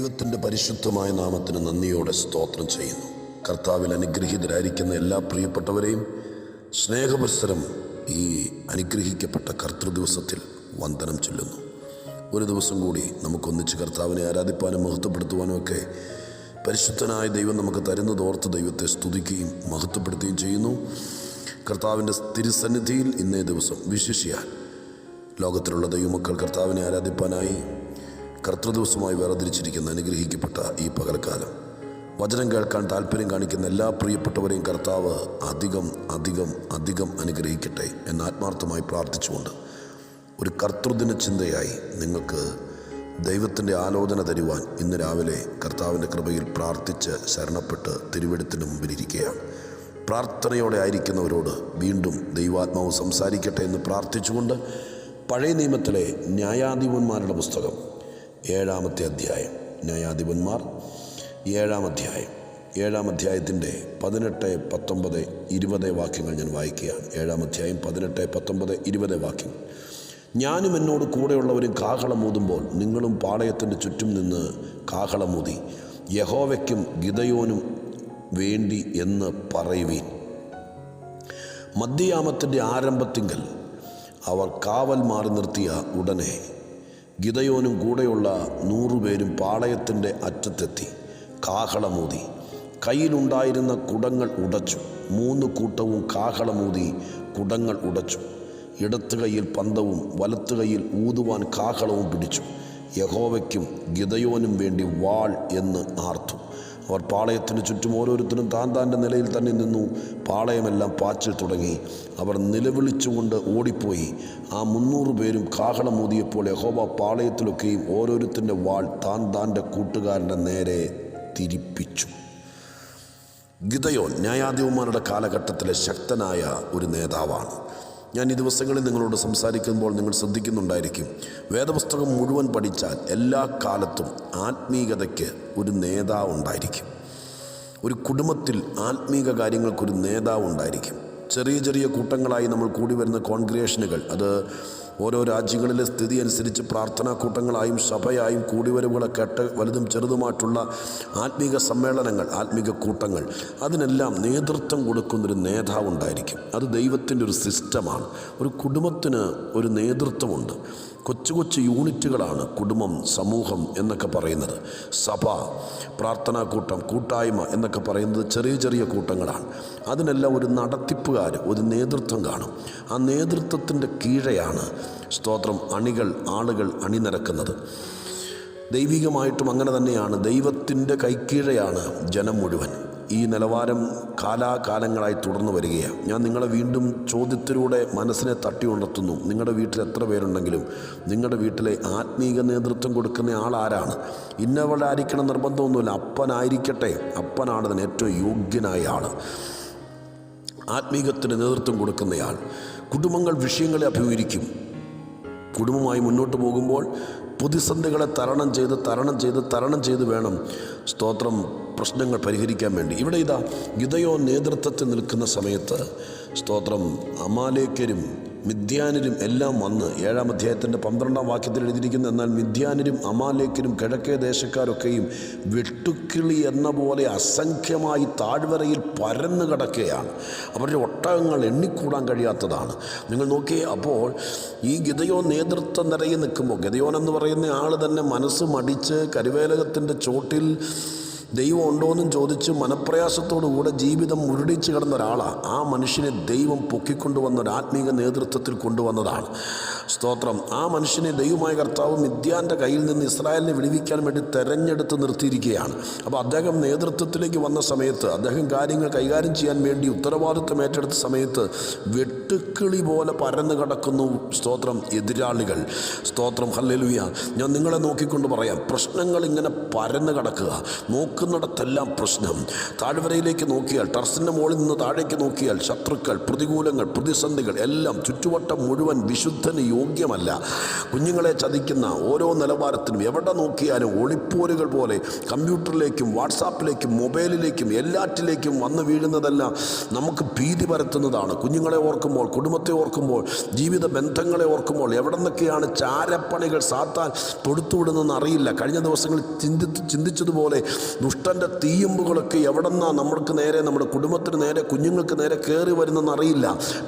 ദൈവത്തിന്റെ പരിശുദ്ധമായ നാമത്തിന് നന്ദിയോടെ സ്തോത്രം ചെയ്യുന്നു. കർത്താവിൽ അനുഗ്രഹീതരായിരിക്കുന്ന എല്ലാ പ്രിയപ്പെട്ടവരെയും സ്നേഹപുരസ്സരം ഈ അനുഗ്രഹിക്കപ്പെട്ട കർത്തൃദിവസത്തിൽ വന്ദനം ചൊല്ലുന്നു. ഒരു ദിവസം കൂടി നമുക്കൊന്നിച്ച് കർത്താവിനെ ആരാധിപ്പാനും മഹത്വപ്പെടുത്തുവാനും ഒക്കെ പരിശുദ്ധനായ ദൈവം നമുക്ക് തരുന്നതോർത്ത് ദൈവത്തെ സ്തുതിക്കുകയും മഹത്വപ്പെടുത്തുകയും ചെയ്യുന്നു. കർത്താവിന്റെ തിരുസന്നിധിയിൽ ഇന്നേ ദിവസം വിശേഷിയാൽ ലോകത്തിലുള്ള ദൈവമക്കൾ കർത്താവിനെ ആരാധിപ്പാനായി കർത്തൃദിവസമായി വേർതിരിച്ചിരിക്കുന്ന അനുഗ്രഹിക്കപ്പെട്ട ഈ പകൽക്കാലം. വചനം കേൾക്കാൻ താല്പര്യം കാണിക്കുന്ന എല്ലാ പ്രിയപ്പെട്ടവരെയും കർത്താവ് അധികം അധികം അധികം അനുഗ്രഹിക്കട്ടെ എന്ന് ആത്മാർത്ഥമായി പ്രാർത്ഥിച്ചുകൊണ്ട് ഒരു കർത്തൃദിന ചിന്തയായി നിങ്ങൾക്ക് ദൈവത്തിന്റെ ആലോചന തരുവാൻ ഇന്ന് രാവിലെ കർത്താവിന്റെ കൃപയിൽ പ്രാർത്ഥിച്ച് ശരണപ്പെട്ട് തിരുവെടുത്തിന് മുമ്പിലിരിക്കുകയാണ് പ്രാർത്ഥനയോടെ ആയിരിക്കുന്നവരോട് വീണ്ടും ദൈവാത്മാവ് സംസാരിക്കട്ടെ എന്ന് പ്രാർത്ഥിച്ചുകൊണ്ട് പഴയ നിയമത്തിലെ ന്യായാധിപന്മാരുടെ പുസ്തകം ഏഴാമത്തെ അധ്യായം. ന്യായാധിപന്മാർ ഏഴാം അധ്യായം. ഏഴാം അധ്യായത്തിന്റെ പതിനെട്ട് പത്തൊമ്പത് ഇരുപത് വാക്യങ്ങൾ ഞാൻ വായിക്കുകയാണ്. ഏഴാം അധ്യായം പതിനെട്ട് പത്തൊമ്പത് ഇരുപത് വാക്യം ഞാനും എന്നോട് കൂടെയുള്ളവരും കാഹളം ഊതുമ്പോൾ നിങ്ങളും പാളയത്തിന്റെ ചുറ്റും നിന്ന് കാഹളം കാഹളമൂതി യഹോവയ്ക്കും ഗിതയോനും വേണ്ടി എന്ന് പറയുവീൻ. മധ്യയാമത്തിന്റെ ആരംഭത്തിങ്കൽ അവർ കാവൽ മാറി നിർത്തിയ ഉടനെ ഗിതയോനും കൂടെയുള്ള നൂറുപേരും പാളയത്തിന്റെ അറ്റത്തെത്തി. കാഹളമൂതി. കയ്യിലുണ്ടായിരുന്ന കുടങ്ങൾ ഉടച്ചു. മൂന്ന് കൂട്ടവും കാഹളമൂതി കുടങ്ങൾ ഉടച്ചു. ഇടത്തു കയ്യിൽ പന്തവും വലത്തു കയ്യിൽ ഊതുവാൻ കാഹളവും പിടിച്ചു. യഹോവയ്ക്കും ഗിതയോനും വേണ്ടി വാൾ എന്ന് ആർത്തു. അവർ പാളയത്തിന് ചുറ്റും ഓരോരുത്തരും താൻ താന്റെ നിലയിൽ തന്നെ നിന്നു. പാളയമെല്ലാം പാച്ചിൽ തുടങ്ങി. അവർ നിലവിളിച്ചുകൊണ്ട് ഓടിപ്പോയി. ആ മുന്നൂറ് പേരും കാഹളം ഊതിയപ്പോൾ യഹോബ പാളയത്തിലൊക്കെയും ഓരോരുത്തന്റെ വാൾ താൻ താന്റെ കൂട്ടുകാരന്റെ നേരെ തിരിപ്പിച്ചു. ഗിതയോൻ ന്യായാധിപന്മാരുടെ കാലഘട്ടത്തിലെ ശക്തനായ ഒരു നേതാവാണ്. ഞാൻ ഈ ദിവസങ്ങളിൽ നിങ്ങളോട് സംസാരിക്കുമ്പോൾ നിങ്ങൾ ശ്രദ്ധിക്കുന്നുണ്ടായിരിക്കും. വേദപുസ്തകം മുഴുവൻ പഠിച്ചാൽ എല്ലാ കാലത്തും ആത്മീകതയ്ക്ക് ഒരു നേതാവ് ഉണ്ടായിരിക്കും. ഒരു കുടുംബത്തിൽ ആത്മീക കാര്യങ്ങൾക്കൊരു നേതാവ് ഉണ്ടായിരിക്കും. ചെറിയ ചെറിയ കൂട്ടങ്ങളായി നമ്മൾ കൂടി വരുന്ന കോൺഗ്രേഷനുകൾ അത് ഓരോ രാജ്യങ്ങളിലെ സ്ഥിതി അനുസരിച്ച് പ്രാർത്ഥനാ കൂട്ടങ്ങളായും സഭയായും കൂടിവരവുകളൊക്കെ കേട്ട് വലുതും ചെറുതുമായിട്ടുള്ള ആത്മീക സമ്മേളനങ്ങൾ ആത്മീക കൂട്ടങ്ങൾ അതിനെല്ലാം നേതൃത്വം കൊടുക്കുന്നൊരു നേതാവുണ്ടായിരിക്കും. അത് ദൈവത്തിന്റെ ഒരു സിസ്റ്റമാണ്. ഒരു കുടുംബത്തിന് ഒരു നേതൃത്വമുണ്ട്. കൊച്ചു കൊച്ചു യൂണിറ്റുകളാണ് കുടുംബം സമൂഹം എന്നൊക്കെ പറയുന്നത്. സഭ പ്രാർത്ഥനാ കൂട്ടം കൂട്ടായ്മ എന്നൊക്കെ പറയുന്നത് ചെറിയ ചെറിയ കൂട്ടങ്ങളാണ്. അതിനെല്ലാം ഒരു നടത്തിപ്പുകാർ ഒരു നേതൃത്വം കാണും. ആ നേതൃത്വത്തിന്റെ കീഴെയാണ് സ്തോത്രം അണികൾ ആളുകൾ അണിനിരക്കുന്നത്. ദൈവികമായിട്ടും അങ്ങനെ തന്നെയാണ്. ദൈവത്തിന്റെ കൈക്കീഴെയാണ് ജനം മുഴുവൻ. ഈ നിലവാരം കാലാകാലങ്ങളായി തുടർന്നു വരികയാണ്. ഞാൻ നിങ്ങളെ വീണ്ടും ചോദ്യത്തിലൂടെ മനസ്സിനെ തട്ടി ഉണർത്തുന്നു. നിങ്ങളുടെ വീട്ടിൽ എത്ര പേരുണ്ടെങ്കിലും നിങ്ങളുടെ വീട്ടിലെ ആത്മീക നേതൃത്വം കൊടുക്കുന്ന ആൾ ആരാണ്? ഇന്നവളെ ആയിരിക്കണം നിർബന്ധമൊന്നുമില്ല. അപ്പനായിരിക്കട്ടെ. അപ്പനാണ് അതിന് ഏറ്റവും യോഗ്യനായ ആൾ ആത്മീകത്തിന് നേതൃത്വം കൊടുക്കുന്നയാൾ. കുടുംബങ്ങൾ വിഷയങ്ങളെ അഭിമുഖീകരിക്കും. കുടുംബമായി മുന്നോട്ട് പോകുമ്പോൾ പ്രതിസന്ധികളെ തരണം ചെയ്ത് തരണം ചെയ്ത് തരണം ചെയ്ത് വേണം സ്തോത്രം പ്രശ്നങ്ങൾ പരിഹരിക്കാൻ വേണ്ടി. ഇവിടെ ഇതാ ഗിതയോ നേതൃത്വത്തിൽ നിൽക്കുന്ന സമയത്ത് സ്തോത്രം. അമാലേക്കരും മിഥ്യാനിലും എല്ലാം വന്ന് ഏഴാം അധ്യായത്തിന്റെ പന്ത്രണ്ടാം വാക്യത്തിൽ എഴുതിയിരിക്കുന്ന എന്നാൽ മിഥ്യാനിലും അമാലേക്കരും കിഴക്കേ ദേശക്കാരൊക്കെയും വെട്ടുക്കിളി എന്ന പോലെ അസംഖ്യമായി താഴ്വരയിൽ പരന്നു കിടക്കുകയാണ്. അവരുടെ ഒട്ടകങ്ങൾ എണ്ണിക്കൂടാൻ കഴിയാത്തതാണ്. നിങ്ങൾ നോക്കിയേ അപ്പോൾ ഈ ഗിതയോ നേതൃത്വം നിരയിൽ നിൽക്കുമ്പോൾ ഗിതയോൻ എന്ന് പറയുന്ന ആൾ തന്നെ മനസ്സ് മടിച്ച് കരുവേലകത്തിന്റെ ചോട്ടിൽ ദൈവം ഉണ്ടോയെന്നും ചോദിച്ച് മനപ്രയാസത്തോടുകൂടെ ജീവിതം മുരടിച്ച് കിടന്ന ഒരാളാണ് ആ മനുഷ്യനെ ദൈവം പൊക്കിക്കൊണ്ടുവന്ന ഒരു ആത്മീക നേതൃത്വത്തിൽ കൊണ്ടുവന്നതാണ്. സ്തോത്രം. ആ മനുഷ്യനെ ദൈവമായ കർത്താവ് മിഥ്യാന്റെ കയ്യിൽ നിന്ന് ഇസ്രായേലിനെ വിടുവിക്കാൻ വേണ്ടി തെരഞ്ഞെടുത്ത് നിർത്തിയിരിക്കുകയാണ്. അപ്പോൾ അദ്ദേഹം നേതൃത്വത്തിലേക്ക് വന്ന സമയത്ത് അദ്ദേഹം കാര്യങ്ങൾ കൈകാര്യം ചെയ്യാൻ വേണ്ടി ഉത്തരവാദിത്വം ഏറ്റെടുത്ത സമയത്ത് വെട്ടുക്കിളി പോലെ പരന്നു കിടക്കുന്നു സ്തോത്രം എതിരാളികൾ. സ്തോത്രം ഹല്ലേലൂയ. ഞാൻ നിങ്ങളെ നോക്കിക്കൊണ്ട് പറയാം. പ്രശ്നങ്ങൾ ഇങ്ങനെ പരന്നു കിടക്കുക. നോക്കുന്നിടത്തെല്ലാം പ്രശ്നം. താഴ്വരയിലേക്ക് നോക്കിയാൽ ടർസിന്റെ മുകളിൽ നിന്ന് താഴേക്ക് നോക്കിയാൽ ശത്രുക്കൾ പ്രതികൂലങ്ങൾ പ്രതിസന്ധികൾ എല്ലാം ചുറ്റുവട്ടം മുഴുവൻ വിശുദ്ധന് യോഗ്യമല്ല. കുഞ്ഞുങ്ങളെ ചതിക്കുന്ന ഓരോ നിലവാരത്തിനും എവിടെ നോക്കിയാലും ഒളിപ്പോരുകൾ പോലെ കമ്പ്യൂട്ടറിലേക്കും വാട്സാപ്പിലേക്കും മൊബൈലിലേക്കും എല്ലാറ്റിലേക്കും വന്ന് വീഴുന്നതെല്ലാം നമുക്ക് ഭീതി പരത്തുന്നതാണ്. കുഞ്ഞുങ്ങളെ ഓർക്കുമ്പോൾ കുടുംബത്തെ ഓർക്കുമ്പോൾ ജീവിത ബന്ധങ്ങളെ ഓർക്കുമ്പോൾ എവിടെ നിന്നൊക്കെയാണ് ചാരപ്പണികൾ സാത്താൻ തൊടുത്തുവിടുന്നതെന്ന് അറിയില്ല. കഴിഞ്ഞ ദിവസങ്ങളിൽ ചിന്തി ചിന്തിച്ചതുപോലെ ദുഷ്ടന്റെ തീയമ്പുകളൊക്കെ നിന്നാണ് നമ്മൾക്ക് നേരെ നമ്മുടെ കുടുംബത്തിന് നേരെ കുഞ്ഞുങ്ങൾക്ക് നേരെ കയറി വരുന്നെന്ന് അറിയില്ല.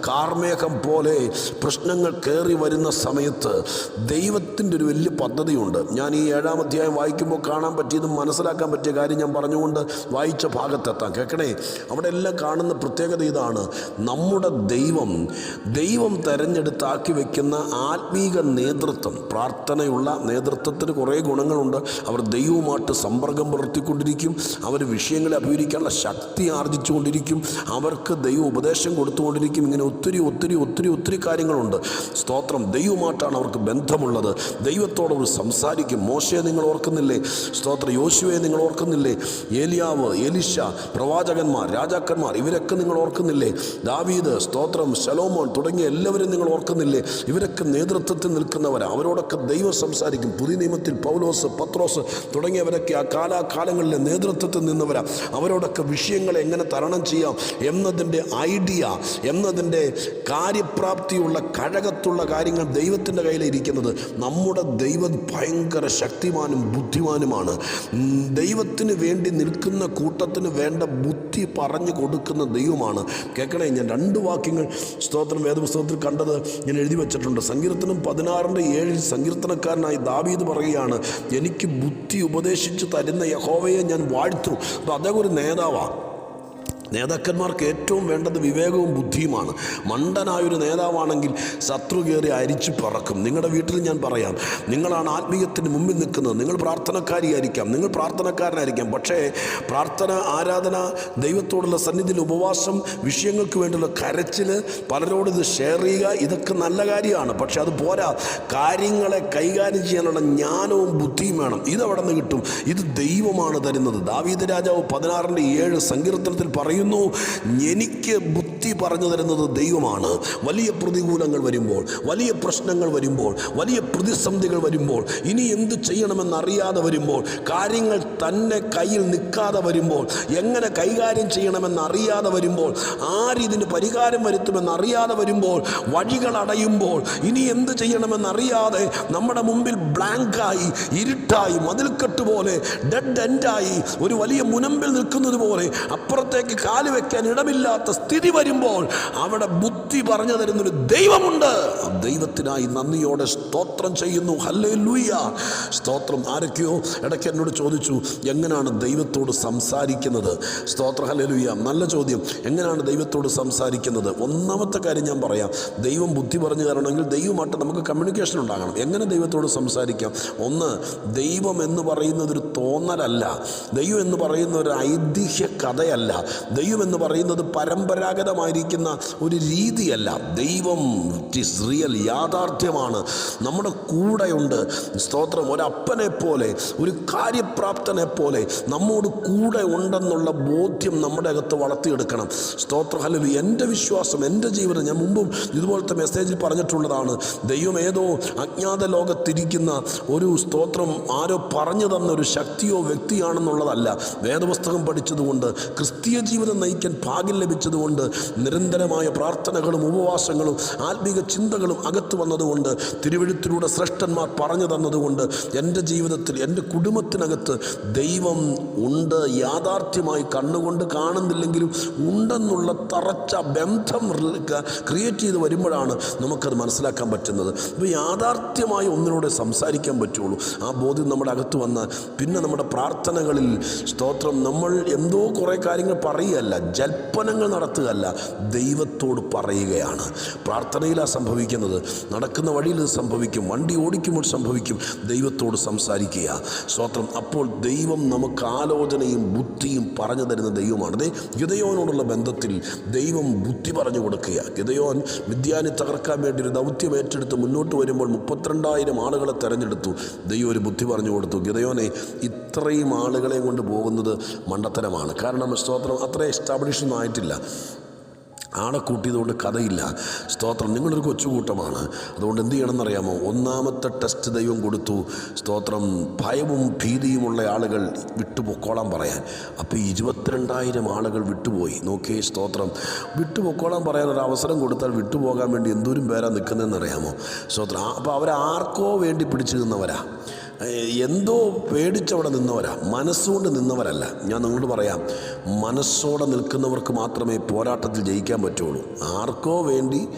കാർമേഘം പോലെ പ്രശ്നങ്ങൾ കയറി വരുന്ന സമയത്ത് ദൈവത്തിന്റെ ഒരു വലിയ പദ്ധതിയുണ്ട്. ഞാൻ ഈ ഏഴാം അധ്യായം വായിക്കുമ്പോൾ കാണാൻ പറ്റിയതും മനസ്സിലാക്കാൻ പറ്റിയ കാര്യം ഞാൻ പറഞ്ഞുകൊണ്ട് വായിച്ച ഭാഗത്തെത്താം. കേൾക്കണേ? അവിടെ എല്ലാം കാണുന്ന പ്രത്യേകത ഇതാണ്. നമ്മുടെ ദൈവം ദൈവം തെരഞ്ഞെടുത്താക്കി വെക്കുന്ന ആത്മീക നേതൃത്വം പ്രാർത്ഥനയുള്ള നേതൃത്വത്തിന് കുറേ ഗുണങ്ങളുണ്ട്. അവർ ദൈവവുമായിട്ട് സമ്പർക്കം പുലർത്തിക്കൊണ്ടിരിക്കും. അവർ വിഷയങ്ങളെ അഭിമുഖിക്കാനുള്ള ശക്തി ആർജിച്ചുകൊണ്ടിരിക്കും. അവർക്ക് ദൈവ ഉപദേശം കൊടുത്തുകൊണ്ടിരിക്കും. ഇങ്ങനെ ഒത്തിരി ഒത്തിരി ഒത്തിരി ഒത്തിരി കാര്യങ്ങളുണ്ട്. സ്തോത്രം. ദൈവമായിട്ടാണ് അവർക്ക് ബന്ധമുള്ളത്. ദൈവത്തോട് അവർ സംസാരിക്കും. മോശയെ നിങ്ങൾ ഓർക്കുന്നില്ലേ? സ്തോത്ര. യോശുവയെ നിങ്ങൾ ഓർക്കുന്നില്ലേ? ഏലിയാവ് എലിഷ പ്രവാചകന്മാർ രാജാക്കന്മാർ ഇവരൊക്കെ നിങ്ങൾ ഓർക്കുന്നില്ലേ? ദാവീദ് സ്തോത്രം ശലോമോൻ തുടങ്ങിയ എല്ലാവരും നിങ്ങൾ ഓർക്കുന്നില്ലേ? ഇവരൊക്കെ നേതൃത്വത്തിൽ നിൽക്കുന്നവരാ. അവരോടൊക്കെ ദൈവം സംസാരിക്കും. പുതിയ നിയമത്തിൽ പൗലോസ് പത്രോസ് തുടങ്ങിയവരൊക്കെ ആ കാലാകാലങ്ങളിലെ നേതൃത്വത്തിൽ നിന്നവരാ. അവരോടൊക്കെ വിഷയങ്ങളെ എങ്ങനെ തരണം ചെയ്യാം എന്നതിന്റെ ഐഡിയ എന്നതിന്റെ കാര്യപ്രാപ്തിയുള്ള കഴകത്തുള്ള കാര്യങ്ങൾ ദൈവത്തിന്റെ കയ്യിലിരിക്കുന്നത് നമ്മുടെ ദൈവം ഭയങ്കര ശക്തിമാനും ബുദ്ധിമാനുമാണ്. ദൈവത്തിന് വേണ്ടി നിൽക്കുന്ന കൂട്ടത്തിന് വേണ്ട ബുദ്ധി പറഞ്ഞു കൊടുക്കുന്ന ദൈവമാണ്. കേൾക്കണേ ഞാൻ രണ്ട് വാക്യങ്ങൾ സ്തോത്രം വേദപുസ്തകത്തിൽ കണ്ടത് ഞാൻ എഴുതി വെച്ചിട്ടുണ്ട്. സങ്കീർത്തനം പതിനാറിന്റെ ഏഴിൽ സങ്കീർത്തനക്കാരനായി ദാവീദ് പറയുകയാണ് എനിക്ക് ബുദ്ധി ഉപദേശിച്ച് തരുന്ന യഹോവയെ ഞാൻ വാഴ്ത്തു. അപ്പോൾ അദ്ദേഹം ഒരു നേതാവാണ് നേതാക്കന്മാർക്ക് ഏറ്റവും വേണ്ടത് വിവേകവും ബുദ്ധിയുമാണ്. മണ്ടനായൊരു നേതാവാണെങ്കിൽ ശത്രു കയറി അരിച്ചു പറക്കും. നിങ്ങളുടെ വീട്ടിൽ ഞാൻ പറയാം നിങ്ങളാണ് ആത്മീയത്തിന് മുമ്പിൽ നിൽക്കുന്നത്. നിങ്ങൾ പ്രാർത്ഥനക്കാരിയായിരിക്കാം നിങ്ങൾ പ്രാർത്ഥനക്കാരനായിരിക്കാം. പക്ഷേ പ്രാർത്ഥന ആരാധന ദൈവത്തോടുള്ള സന്നിധിയിൽ ഉപവാസം വിഷയങ്ങൾക്ക് വേണ്ടിയുള്ള കരച്ചിൽ പലരോട് ഇത് ഷെയർ ചെയ്യുക ഇതൊക്കെ നല്ല കാര്യമാണ്. പക്ഷെ അത് പോരാ. കാര്യങ്ങളെ കൈകാര്യം ചെയ്യാനുള്ള ജ്ഞാനവും ബുദ്ധിയും വേണം. ഇതവിടെ നിന്ന് കിട്ടും? ഇത് ദൈവമാണ് തരുന്നത്. ദാവീദ് രാജാവ് പതിനാറിന്റെ ഏഴ് സങ്കീർത്തനത്തിൽ പറയുന്നു എനിക്ക് ബുദ്ധി പറഞ്ഞു തരുന്നത് ദൈവമാണ്. വലിയ പ്രതികൂലങ്ങൾ വരുമ്പോൾ വലിയ പ്രശ്നങ്ങൾ വരുമ്പോൾ വലിയ പ്രതിസന്ധികൾ വരുമ്പോൾ ഇനി എന്ത് ചെയ്യണമെന്നറിയാതെ വരുമ്പോൾ കാര്യങ്ങൾ തന്നെ കയ്യിൽ നിൽക്കാതെ വരുമ്പോൾ എങ്ങനെ കൈകാര്യം ചെയ്യണമെന്ന് അറിയാതെ വരുമ്പോൾ ആരിതിന് പരിഹാരം വരുത്തുമെന്ന് അറിയാതെ വരുമ്പോൾ വഴികൾ അടയുമ്പോൾ ഇനി എന്ത് ചെയ്യണമെന്നറിയാതെ നമ്മുടെ മുമ്പിൽ ബ്ലാങ്കായി ഇരുട്ടായി മതിൽക്കെട്ട് പോലെ ഡെഡ് എൻഡായി ഒരു വലിയ മുനമ്പിൽ നിൽക്കുന്നത് പോലെ അപ്പുറത്തേക്ക് കാൽ വെക്കാൻ ഇടമില്ലാത്ത സ്ഥിതി വരുമ്പോൾ അവിടെ ബുദ്ധി പറഞ്ഞു തരുന്നൊരു ദൈവമുണ്ട്. ദൈവത്തിനായി നന്ദിയോടെ സ്തോത്രം ചെയ്യുന്നു. ഹല്ലേ ലൂയ സ്തോത്രം ആരൊക്കെയോ ഇടയ്ക്ക് എന്നോട് ചോദിച്ചു എങ്ങനെയാണ് ദൈവത്തോട് സംസാരിക്കുന്നത്? സ്തോത്ര ഹല്ലേ ലൂയ നല്ല ചോദ്യം. എങ്ങനെയാണ് ദൈവത്തോട് സംസാരിക്കുന്നത്? ഒന്നാമത്തെ കാര്യം ഞാൻ പറയാം. ദൈവം ബുദ്ധി പറഞ്ഞു തരണമെങ്കിൽ ദൈവമായിട്ട് നമുക്ക് കമ്മ്യൂണിക്കേഷൻ ഉണ്ടാകണം. എങ്ങനെ ദൈവത്തോട് സംസാരിക്കാം? ഒന്ന് ദൈവം എന്ന് പറയുന്നത് ഒരു തോന്നലല്ല. ദൈവം എന്ന് പറയുന്ന ഒരു ഐതിഹ്യ കഥയല്ല. ദൈവം എന്ന് പറയുന്നത് പരമ്പരാഗതമായിരിക്കുന്ന ഒരു രീതിയല്ല. ദൈവം ഇറ്റ് ഈസ് റിയൽ യാഥാർത്ഥ്യമാണ്. നമ്മുടെ കൂടെയുണ്ട്. സ്തോത്രം ഒരപ്പനെ പോലെ ഒരു കാര്യപ്രാപ്തനെ പോലെ നമ്മോട് കൂടെ ഉണ്ടെന്നുള്ള ബോധ്യം നമ്മുടെ അകത്ത് വളർത്തിയെടുക്കണം. സ്തോത്ര ഹലവി എന്റെ വിശ്വാസം എന്റെ ജീവിതം ഞാൻ മുമ്പും ഇതുപോലത്തെ മെസ്സേജിൽ പറഞ്ഞിട്ടുള്ളതാണ്. ദൈവം ഏതോ അജ്ഞാത ലോകത്തിരിക്കുന്ന ഒരു സ്തോത്രം ആരോ പറഞ്ഞു തന്ന ഒരു ശക്തിയോ വ്യക്തിയാണെന്നുള്ളതല്ല. വേദപുസ്തകം പഠിച്ചതുകൊണ്ട് ക്രിസ്തീയ ജീവിതം നയിക്കാൻ ഭാഗ്യം ലഭിച്ചതുകൊണ്ട് നിരന്തരമായ പ്രാർത്ഥനകളും ഉപവാസങ്ങളും ആത്മീക ചിന്തകളും അകത്ത് വന്നതുകൊണ്ട് തിരുവഴുത്തിലൂടെ ശ്രേഷ്ഠന്മാർ പറഞ്ഞു തന്നതുകൊണ്ട് എന്റെ ജീവിതത്തിൽ എന്റെ കുടുംബത്തിനകത്ത് ദൈവം ഉണ്ട് യാഥാർത്ഥ്യമായി കണ്ണുകൊണ്ട് കാണുന്നില്ലെങ്കിലും ഉണ്ടെന്നുള്ള തറച്ച ബന്ധം ക്രിയേറ്റ് ചെയ്ത് വരുമ്പോഴാണ് നമുക്കത് മനസ്സിലാക്കാൻ പറ്റുന്നത്. ഇപ്പോൾ യാഥാർത്ഥ്യമായി ഒന്നിനോട് സംസാരിക്കാൻ പറ്റുള്ളൂ. ആ ബോധ്യം നമ്മുടെ അകത്ത് വന്ന് പിന്നെ നമ്മുടെ പ്രാർത്ഥനകളിൽ സ്തോത്രം നമ്മൾ എന്തോ കുറേ കാര്യങ്ങൾ പറയുകയല്ല ജൽപ്പനങ്ങൾ നടത്തുകയല്ല ദൈവത്തോട് പറയുകയാണ്. പ്രാർത്ഥനയിലാണ് സംഭവിക്കുന്നത്. നടക്കുന്ന വഴിയിൽ ഇത് സംഭവിക്കും. വണ്ടി ഓടിക്കുമ്പോൾ സംഭവിക്കും. ദൈവത്തോട് സംസാരിക്കുക. സ്തോത്രം. അപ്പോൾ ദൈവം നമുക്ക് ആലോചനയും ബുദ്ധിയും പറഞ്ഞു തരുന്ന ദൈവമാണ്. അതേ ഗിതയോനോടുള്ള ബന്ധത്തിൽ ദൈവം ബുദ്ധി പറഞ്ഞു കൊടുക്കുക. ഗിതയോൻ വിദ്യാനി തകർക്കാൻ വേണ്ടി ഒരു ദൗത്യം ഏറ്റെടുത്ത് മുന്നോട്ട് വരുമ്പോൾ മുപ്പത്തിരണ്ടായിരം ആളുകളെ തെരഞ്ഞെടുത്തു ദൈവം ഒരു ബുദ്ധി പറഞ്ഞു കൊടുത്തു. ഗിതയോനെ ഇത്രയും ആളുകളെ കൊണ്ട് പോകുന്നത് മണ്ടത്തരമാണ്. കാരണം സ്തോത്രം അത്ര എസ്റ്റാബ്ലിഷ് ഒന്നും ആയിട്ടില്ല. ആളെ കൂട്ടിയതുകൊണ്ട് കഥയില്ല. സ്തോത്രം. നിങ്ങളൊരു കൊച്ചുകൂട്ടമാണ്. അതുകൊണ്ട് എന്ത് ചെയ്യണമെന്നറിയാമോ? ഒന്നാമത്തെ ടെസ്റ്റ് ദൈവം കൊടുത്തു. സ്തോത്രം. ഭയവും ഭീതിയുമുള്ള ആളുകൾ വിട്ടുപൊക്കോളാൻ പറയാൻ. അപ്പോൾ ഇരുപത്തിരണ്ടായിരം ആളുകൾ വിട്ടുപോയി. നോക്കിയേ സ്തോത്രം. വിട്ടുപൊക്കോളാൻ പറയാൻ ഒരു അവസരം കൊടുത്താൽ വിട്ടുപോകാൻ വേണ്ടി എന്തോരം പേരാ നിൽക്കുന്നതെന്നറിയാമോ? സ്തോത്രം. അപ്പോൾ അവരാർക്കോ വേണ്ടി പിടിച്ചു നിന്നവരാ. ഏഹ് എന്തോ പേടിച്ചവിടെ നിന്നവരാ. മനസ്സുകൊണ്ട് നിന്നവരല്ല. ഞാൻ നിങ്ങളോട് പറയാം മനസ്സോടെ നിൽക്കുന്നവർക്ക് മാത്രമേ പോരാട്ടത്തിൽ ജയിക്കാൻ പറ്റുള്ളൂ. ആർക്കോ വേണ്ടി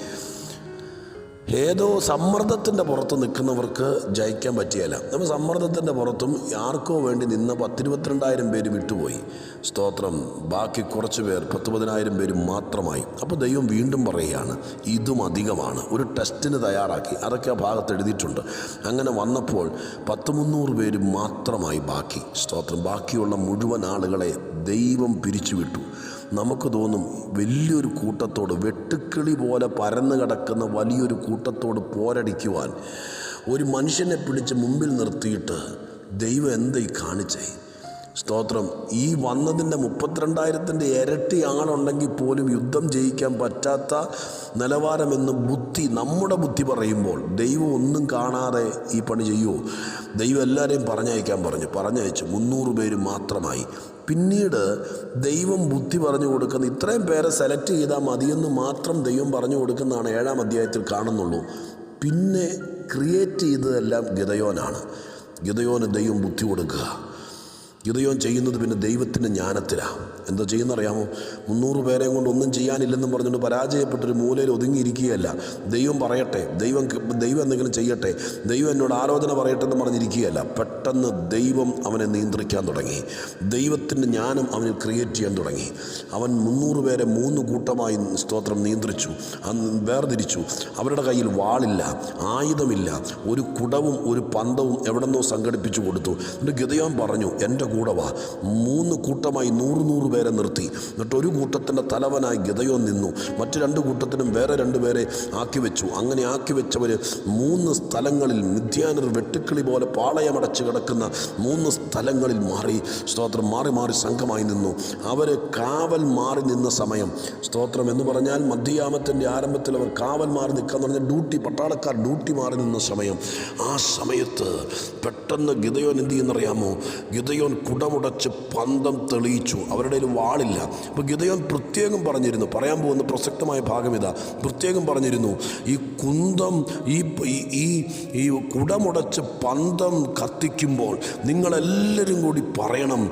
ഏതോ സമ്മർദ്ദത്തിന്റെ പുറത്ത് നിൽക്കുന്നവർക്ക് ജയിക്കാൻ പറ്റിയല്ല. നമ്മൾ സമ്മർദ്ദത്തിന്റെ പുറത്തും ആർക്കോ വേണ്ടി നിന്ന് പത്തിരുപത്തിരണ്ടായിരം പേര് വിട്ടുപോയി. സ്തോത്രം. ബാക്കി കുറച്ച് പേർ പത്ത് പതിനായിരം പേര് മാത്രമായി. അപ്പോൾ ദൈവം വീണ്ടും പറയുകയാണ് ഇതും അധികമാണ്. ഒരു ടെസ്റ്റിന് തയ്യാറാക്കി. അതൊക്കെ ആ ഭാഗത്ത് എഴുതിയിട്ടുണ്ട്. അങ്ങനെ വന്നപ്പോൾ പത്ത് മുന്നൂറ് പേര് മാത്രമായി ബാക്കി. സ്തോത്രം. ബാക്കിയുള്ള മുഴുവൻ ആളുകളെ ദൈവം പിരിച്ചുവിട്ടു. നമുക്ക് തോന്നും വലിയൊരു കൂട്ടത്തോട് വെട്ടുക്കിളി പോലെ പരന്നു കിടക്കുന്ന വലിയൊരു കൂട്ടത്തോട് പോരടിക്കുവാൻ ഒരു മനുഷ്യനെ പിടിച്ച് മുമ്പിൽ നിർത്തിയിട്ട് ദൈവം എന്തായി കാണിച്ചേ സ്തോത്രം. ഈ വന്നതിന്റെ മുപ്പത്തിരണ്ടായിരത്തിന്റെ ഇരട്ടി ആളുണ്ടെങ്കിൽ പോലും യുദ്ധം ജയിക്കാൻ പറ്റാത്ത നിലവാരമെന്ന് ബുദ്ധി നമ്മുടെ ബുദ്ധി പറയുമ്പോൾ ദൈവം ഒന്നും കാണാതെ ഈ പണി ചെയ്യുമോ ദൈവം എല്ലാവരെയും പറഞ്ഞയക്കാൻ പറഞ്ഞു. പറഞ്ഞയച്ചു മുന്നൂറ് പേര് മാത്രമായി. പിന്നീട് ദൈവം ബുദ്ധി പറഞ്ഞു കൊടുക്കുന്ന ഇത്രയും പേരെ സെലക്ട് ചെയ്താൽ മതിയെന്ന് മാത്രം ദൈവം പറഞ്ഞു കൊടുക്കുന്നതാണ് ഏഴാം അധ്യായത്തിൽ കാണുന്നുള്ളൂ. പിന്നെ ക്രിയേറ്റ് ചെയ്തതെല്ലാം ഗതയോനാണ് ഗതയോന് ദൈവം ബുദ്ധി കൊടുക്കുക. ഗിതയോൻ ചെയ്യുന്നത് പിന്നെ ദൈവത്തിന്റെ ജ്ഞാനത്തിലാണ് എന്താ ചെയ്യുന്നറിയാമോ? മുന്നൂറ് പേരെയും കൊണ്ട് ഒന്നും ചെയ്യാനില്ലെന്നും പറഞ്ഞുകൊണ്ട് പരാജയപ്പെട്ടൊരു മൂലയിൽ ഒതുങ്ങിയിരിക്കുകയല്ല. ദൈവം പറയട്ടെ ദൈവം ദൈവം എന്തെങ്കിലും ചെയ്യട്ടെ ദൈവം എന്നോട് ആലോചന പറയട്ടെ എന്ന് പറഞ്ഞിരിക്കുകയല്ല. പെട്ടെന്ന് ദൈവം അവനെ നിയന്ത്രിക്കാൻ തുടങ്ങി. ദൈവത്തിന്റെ ജ്ഞാനം അവനിൽ ക്രിയേറ്റ് ചെയ്യാൻ തുടങ്ങി. അവൻ മുന്നൂറ് പേരെ മൂന്ന് കൂട്ടമായി സ്തോത്രം നിയന്ത്രിച്ചു വേർതിരിച്ചു. അവരുടെ കയ്യിൽ വാളില്ല ആയുധമില്ല. ഒരു കുടവും ഒരു പന്തവും എവിടെന്നോ സംഘടിപ്പിച്ചു കൊടുത്തു. എന്നിട്ട് ഗതയോൻ പറഞ്ഞു എന്റെ കൂടെ വാ. മൂന്ന് കൂട്ടമായി നൂറ് നൂറ് പേരെ നിർത്തി. എന്നിട്ട് ഒരു കൂട്ടത്തിന്റെ തലവനായി ഗതയോൻ നിന്നു. മറ്റു രണ്ട് കൂട്ടത്തിനും വേറെ രണ്ട് പേരെ ആക്കി വെച്ചു. അങ്ങനെ ആക്കി വെച്ചവർ മൂന്ന് സ്ഥലങ്ങളിൽ മിഥ്യാനർ വെട്ടുക്കിളി പോലെ പാളയമടച്ച് കിടക്കുന്ന മൂന്ന് സ്ഥലങ്ങളിൽ മാറി. സ്തോത്രം. മാറി മാറി സംഘമായി നിന്നു. അവർ കാവൽ മാറി നിന്ന സമയം. സ്തോത്രം എന്ന് പറഞ്ഞാൽ മധ്യയാമത്തിന്റെ ആരംഭത്തിൽ അവർ കാവൽ മാറി നിൽക്കുക എന്ന് പറഞ്ഞാൽ ഡ്യൂട്ടി പട്ടാളക്കാർ ഡ്യൂട്ടി മാറി നിന്ന സമയം. ആ സമയത്ത് പെട്ടെന്ന് ഗിതയോൻ എന്ത് ചെയ്യുന്നറിയാമോ? ഗിതയോൻ കുടമുടച്ച് പന്തം തെളിയിച്ചു. അവരുടെ ഒരു വാളില്ല. അപ്പോൾ ഗിതയോൻ പ്രത്യേകം പറഞ്ഞിരുന്നു. പറയാൻ പോകുന്ന പ്രസക്തമായ ഭാഗം ഇതാ. പ്രത്യേകം പറഞ്ഞിരുന്നു ഈ കുന്തം ഈ ഈ- ഈ കുടമുടച്ച് പന്തം കത്തിക്കുമ്പോൾ നിങ്ങളെല്ലാവരും കൂടി പറയണം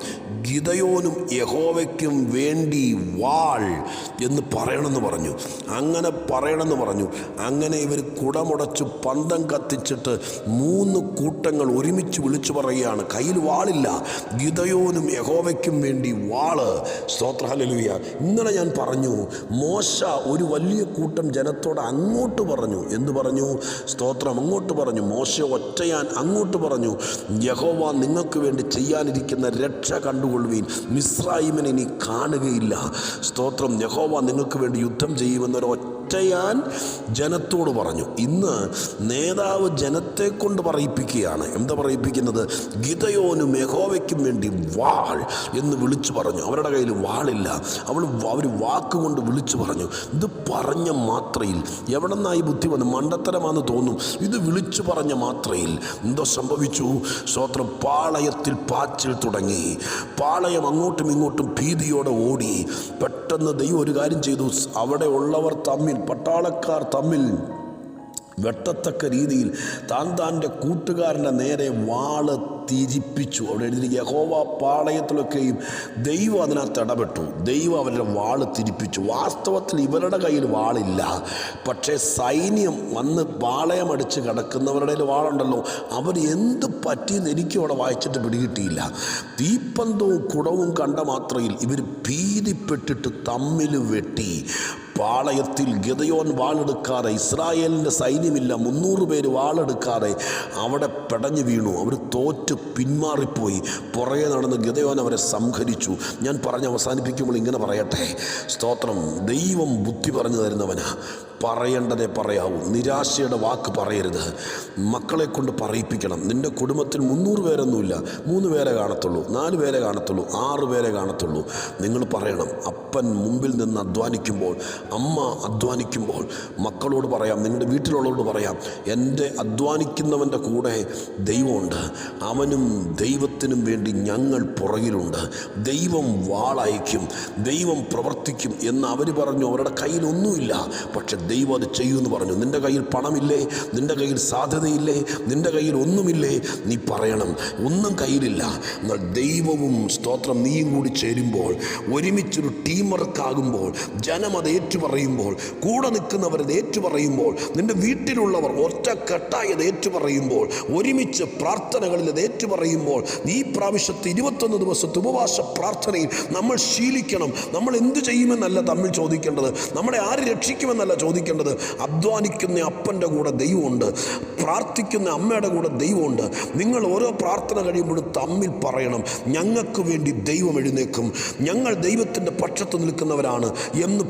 ഗിതയോനും യഹോവയ്ക്കും വേണ്ടി വാൾ എന്ന് പറയണമെന്ന് പറഞ്ഞു. അങ്ങനെ പറയണമെന്ന് പറഞ്ഞു. അങ്ങനെ ഇവർ കുടമുടച്ച് പന്തം കത്തിച്ചിട്ട് മൂന്ന് കൂട്ടങ്ങൾ ഒരുമിച്ച് വിളിച്ചു പറയുകയാണ്. കയ്യിൽ വാളില്ല. ഗിതയോനും യഹോവയ്ക്കും വേണ്ടി വാൾ. സ്തോത്രഹലലുയ ഇന്നലെ ഞാൻ പറഞ്ഞു മോശ ഒരു വലിയ കൂട്ടം ജനത്തോട് അങ്ങോട്ട് പറഞ്ഞു. എന്ന് പറഞ്ഞു? സ്തോത്രം അങ്ങോട്ട് പറഞ്ഞു. മോശ ഒറ്റയാൻ അങ്ങോട്ട് പറഞ്ഞു. യഹോവ നിങ്ങൾക്ക് വേണ്ടി ചെയ്യാനിരിക്കുന്ന രക്ഷ കണ്ടുകൊള്ളുവീൻ. മിസ്രൈമിനെ ഇനി കാണുകയില്ല. സ്തോത്രം യഹോവ നിങ്ങൾക്ക് വേണ്ടി യുദ്ധം ചെയ്യുമെന്നൊരു ഒറ്റയാൻ ജനത്തോട് പറഞ്ഞു. ഇന്ന് നേതാവ് ജനത്തെ കൊണ്ട് പറയിപ്പിക്കുകയാണ്. എന്താ പറയിപ്പിക്കുന്നത്? ഗിതയോനും യഹോവയ്ക്കും വേണ്ടി വാൾ എന്ന് വിളിച്ചു പറഞ്ഞു. അവരുടെ കയ്യിൽ വാളില്ല. അവൾ അവർ വാക്കുകൊണ്ട് വിളിച്ചു പറഞ്ഞു. ഇത് പറഞ്ഞ മാത്രയിൽ എവിടെ നിന്നായി ബുദ്ധി വന്നു? മണ്ടത്തരമാണെന്ന് തോന്നും. ഇത് വിളിച്ചു പറഞ്ഞ മാത്രയിൽ എന്തോ സംഭവിച്ചു? സ്വത്രം പാളയത്തിൽ പാച്ചിൽ തുടങ്ങി. പാളയം അങ്ങോട്ടും ഇങ്ങോട്ടും ഭീതിയോടെ ഓടി. പെട്ടെന്ന് ദൈവം ഒരു കാര്യം ചെയ്തു. അവിടെ ഉള്ളവർ തമ്മിൽ പട്ടാളക്കാർ തമ്മിൽ വെട്ടത്തക്ക രീതിയിൽ താൻ താന്റെ കൂട്ടുകാരന്റെ നേരെ വാൾ തിരിപ്പിച്ചു അവിടെ എഴുതിയിരിക്കുക യഹോവ പാളയത്തിലൊക്കെയും ദൈവം അതിനകത്ത് ഇടപെട്ടു. ദൈവം അവരുടെ വാൾ തിരിപ്പിച്ചു. വാസ്തവത്തിൽ ഇവരുടെ കയ്യിൽ വാളില്ല. പക്ഷേ സൈന്യം വന്ന് പാളയം അടിച്ച് കിടക്കുന്നവരുടെ വാളുണ്ടല്ലോ. അവർ എന്ത് പറ്റിയെന്ന് എനിക്കും അവിടെ വായിച്ചിട്ട് പിടികിട്ടിയില്ല. തീപ്പന്തവും കുടവും കണ്ട മാത്രയിൽ ഇവർ ഭീതിപ്പെട്ടിട്ട് തമ്മിൽ വെട്ടി. പാളയത്തിൽ ഗതയോൻ വാളെടുക്കാതെ ഇസ്രായേലിന്റെ സൈന്യമില്ല മുന്നൂറ് പേര് വാളെടുക്കാതെ അവിടെ പെടഞ്ഞു വീണു. അവർ തോറ്റ് പിന്മാറിപ്പോയി. പുറകെ നടന്ന് ഗതയോൻ അവരെ സംഹരിച്ചു. ഞാൻ പറഞ്ഞ് അവസാനിപ്പിക്കുമ്പോൾ ഇങ്ങനെ പറയട്ടെ. സ്തോത്രം ദൈവം ബുദ്ധി പറഞ്ഞു തരുന്നവനാ. പറയേണ്ടതേ പറയാവൂ. നിരാശയുടെ വാക്ക് പറയരുത്. മക്കളെ കൊണ്ട് പറയിപ്പിക്കണം. നിന്റെ കുടുംബത്തിൽ മുന്നൂറ് പേരൊന്നുമില്ല. മൂന്ന് പേരെ കാണത്തുള്ളൂ നാല് പേരെ കാണത്തുള്ളൂ ആറ് പേരെ കാണത്തുള്ളൂ. നിങ്ങൾ പറയണം അപ്പൻ മുമ്പിൽ നിന്ന് അധ്വാനിക്കുമ്പോൾ അമ്മ അധ്വാനിക്കുമ്പോൾ മക്കളോട് പറയാം നിങ്ങളുടെ വീട്ടിലുള്ളവരോട് പറയാം എന്റെ അധ്വാനിക്കുന്നവന്റെ കൂടെ ദൈവമുണ്ട്. അവനും ദൈവത്തിനും വേണ്ടി ഞങ്ങൾ പുറകിലുണ്ട്. ദൈവം വാളയക്കും ദൈവം പ്രവർത്തിക്കും എന്ന് അവർ പറഞ്ഞു. അവരുടെ കയ്യിലൊന്നുമില്ല പക്ഷെ ദൈവം അത് ചെയ്യുമെന്ന് പറഞ്ഞു. നിന്റെ കയ്യിൽ പണമില്ലേ? നിന്റെ കയ്യിൽ സാധ്യതയില്ലേ? നിന്റെ കയ്യിൽ ഒന്നുമില്ലേ? നീ പറയണം. ഒന്നും കയ്യിലില്ല. എന്നാൽ ദൈവവും സ്തോത്രം നീയും കൂടി ചേരുമ്പോൾ ഒരുമിച്ചൊരു ടീം വർക്കാകുമ്പോൾ ജനം അത് ഏറ്റുപറയുമ്പോൾ കൂടെ നിൽക്കുന്നവർ അത് ഏറ്റുപറയുമ്പോൾ നിന്റെ വീട്ടിലുള്ളവർ ഒറ്റക്കെട്ടായത് ഏറ്റുപറയുമ്പോൾ ഒരുമിച്ച് പ്രാർത്ഥനകളിൽ അത് ഏറ്റുപറയുമ്പോൾ ഈ പ്രാവശ്യത്തെ ഇരുപത്തൊന്ന് ദിവസത്തെ ഉപവാസ പ്രാർത്ഥനയിൽ നമ്മൾ ശീലിക്കണം. നമ്മൾ എന്തു ചെയ്യുമെന്നല്ല തമ്മിൽ ചോദിക്കേണ്ടത്. നമ്മളെ ആര് രക്ഷിക്കുമെന്നല്ല ചോദിക്കേണ്ടത്. അധ്വാനിക്കുന്ന അപ്പന്റെ കൂടെ ദൈവമുണ്ട്. പ്രാർത്ഥിക്കുന്ന അമ്മയുടെ കൂടെ ദൈവമുണ്ട്. നിങ്ങൾ ഓരോ പ്രാർത്ഥന കഴിയുമ്പോഴും തമ്മിൽ പറയണം. ഞങ്ങൾക്ക് വേണ്ടി ദൈവം എഴുന്നേക്കും ഞങ്ങൾ ദൈവത്തിന്റെ പക്ഷത്ത് നിൽക്കുന്നവരാണ് എന്ന്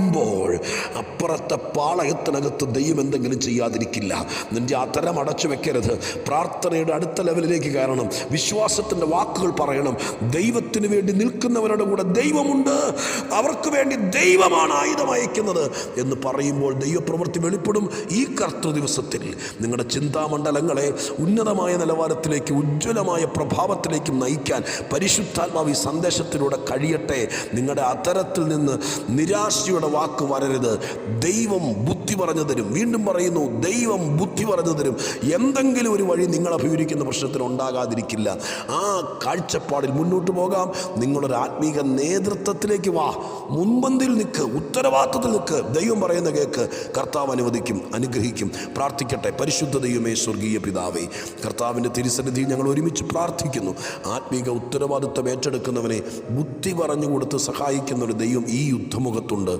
പറയുമ്പോൾ അപ്പുറത്തെ പാളയത്തിനകത്ത് ദൈവം എന്തെങ്കിലും ചെയ്യാതിരിക്കില്ല. നിന്റെ അത്തരം അടച്ചു വെക്കരുത്. പ്രാർത്ഥനയുടെ അടുത്ത ലെവലിലേക്ക് കയറണം. വിശ്വാസത്തിന്റെ വാക്കുകൾ പറയണം. ദൈവത്തിന് വേണ്ടി നിൽക്കുന്നവരുടെ കൂടെ ദൈവമുണ്ട്. അവർക്ക് വേണ്ടി ദൈവമാണ് ആയുധം അയക്കുന്നത് എന്ന് പറയുമ്പോൾ ദൈവപ്രവൃത്തി വെളിപ്പെടും ഈ കർത്തൃ ദിവസത്തിൽ. നിങ്ങളുടെ ചിന്താമണ്ഡലങ്ങളെ ഉന്നതമായ നിലവാരത്തിലേക്ക് ഉജ്ജ്വലമായ പ്രഭാവത്തിലേക്ക് നയിക്കാൻ പരിശുദ്ധാത്മാവ് ഈ സന്ദേശത്തിലൂടെ കഴിയട്ടെ. നിങ്ങളുടെ അത്തരത്തിൽ നിന്ന് നിരാശയുടെ വാക്ക് വരരുത്. ദൈവം ബുദ്ധി പറഞ്ഞു തരും. വീണ്ടും പറയുന്നു ദൈവം ബുദ്ധി പറഞ്ഞു തരും. എന്തെങ്കിലും ഒരു വഴി നിങ്ങൾ അഭിമുഖിക്കുന്ന പ്രശ്നത്തിന് ഉണ്ടാകാതിരിക്കില്ല. ആ കാഴ്ചപ്പാടിൽ മുന്നോട്ട് പോകാം. നിങ്ങളൊരു ആത്മീക നേതൃത്വത്തിലേക്ക് വാ. മുൻപന്തിയിൽ നിൽക്ക് ഉത്തരവാദിത്തത്തിൽ നിൽക്ക്. ദൈവം പറയുന്ന കേക്ക് കർത്താവ് അനുവദിക്കും അനുഗ്രഹിക്കും. പ്രാർത്ഥിക്കട്ടെ. പരിശുദ്ധ ദൈവമേ സ്വർഗീയ പിതാവേ കർത്താവിന്റെ തിരുസന്നിധിയിൽ ഞങ്ങൾ ഒരുമിച്ച് പ്രാർത്ഥിക്കുന്നു. ആത്മീക ഉത്തരവാദിത്വം ഏറ്റെടുക്കുന്നവനെ ബുദ്ധി പറഞ്ഞു കൊടുത്ത് സഹായിക്കുന്ന ഒരു ദൈവം ഈ യുദ്ധമുഖത്തുണ്ട്.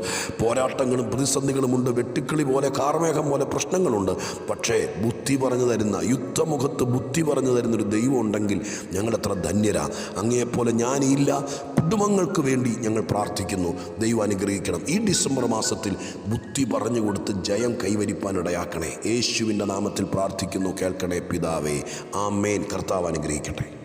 പോരാട്ടങ്ങളും പ്രതിസന്ധികളുമുണ്ട് വെട്ടുക്കിളി പോലെ കാർമേഘം പോലെ പ്രശ്നങ്ങളുണ്ട്. പക്ഷേ ബുദ്ധി പറഞ്ഞു തരുന്ന യുദ്ധമുഖത്ത് ബുദ്ധി പറഞ്ഞു തരുന്നൊരു ദൈവം ഉണ്ടെങ്കിൽ ഞങ്ങൾ എത്ര ധന്യരാ. അങ്ങേപ്പോലെ ഞാനില്ല. കുടുംബങ്ങൾക്ക് വേണ്ടി ഞങ്ങൾ പ്രാർത്ഥിക്കുന്നു. ദൈവം അനുഗ്രഹിക്കണം. ഈ ഡിസംബർ മാസത്തിൽ ബുദ്ധി പറഞ്ഞു കൊടുത്ത് ജയം കൈവരിപ്പാൻ ഇടയാക്കണേ. യേശുവിന്റെ നാമത്തിൽ പ്രാർത്ഥിക്കുന്നു. കേൾക്കണേ പിതാവേ. ആ മേൻ കർത്താവ് അനുഗ്രഹിക്കട്ടെ.